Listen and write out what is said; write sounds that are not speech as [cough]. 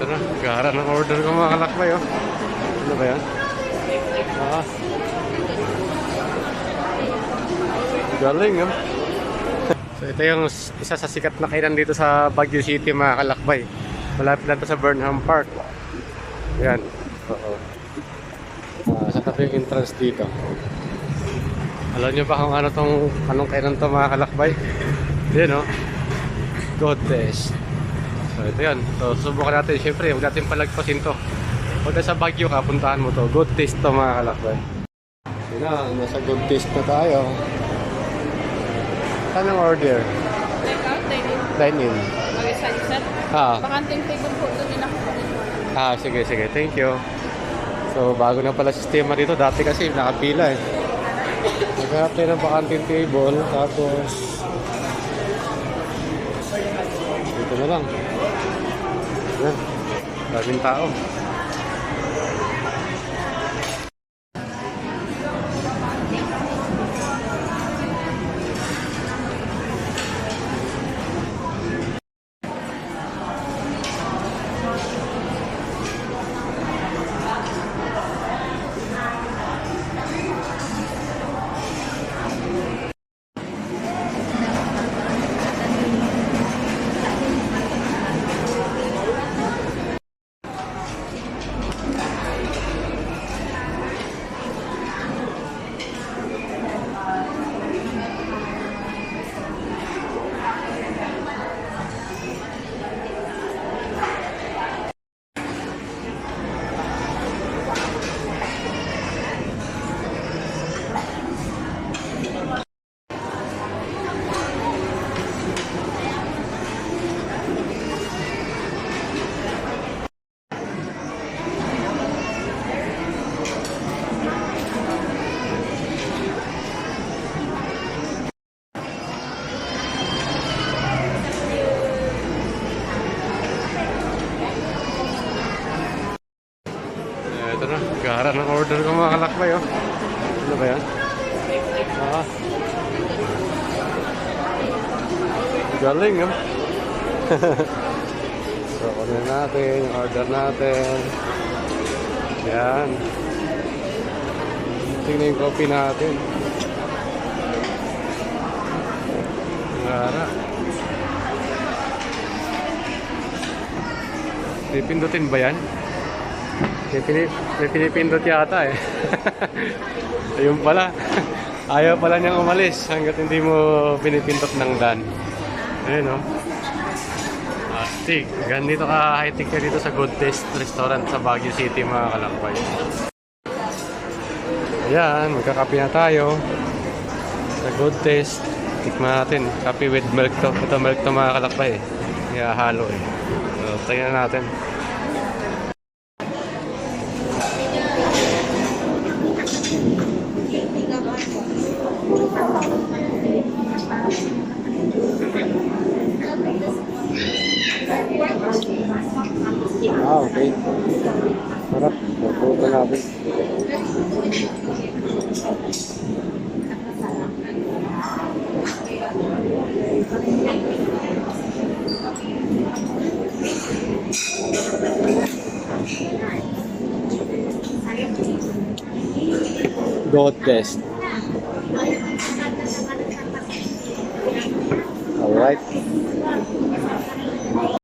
Ito na, gara ng order ko mga kalakbay oh. Ano ba yan? Ah. Galing oh. So ito yung isa sa sikat na kainan dito sa Baguio City mga kalakbay. Malapit lang sa Burnham Park. Yan. Oo. Ah, sa tabi yung entrance dito. Alam niyo ba kung ano tong anong kainan to mga kalakbay? Yan oh. God test. So ito yan. So susubukan natin. Siyempre, huwag natin palagpasin to. Huwag na sa Baguio ka, puntahan mo to. Good taste to mga kalakbay. Yun na, nasa good taste na tayo. Saan ang order? Take out, take it. Dine in. Mag-sunset. Ah, Bakanting table po doon din ako. ah, sige, sige. Thank you. So, bago na pala sistema dito. Dati kasi nakapila eh. Naghanap tayo ng bakanting table. Tapos, dito na lang. Yan. Daming tao. Eh, ito na. Gara ng order ko mga kalakbay oh. Ano ba yan? Ah. Galing oh. [laughs] so, kunin natin yung order natin. Yan. Tingnan yung coffee natin. Gara. Pipindutin ba yan? May, pinip, may pinipindot yata eh. [laughs] Ayun pala. Ayaw pala niyang umalis hanggat hindi mo pinipindot ng dan. Ayun o. Astig. Ganito ka high-tech ka dito sa Good Taste Restaurant sa Baguio City mga kalakbay. Ayan, magkakape na tayo. Sa Good Taste. Tikman natin. Kape with milk to. Ito milk to mga kalakbay eh. Kaya halo eh. So, tingnan natin. Ah, okay. Harap. Nabuto natin. Goat test. Alright.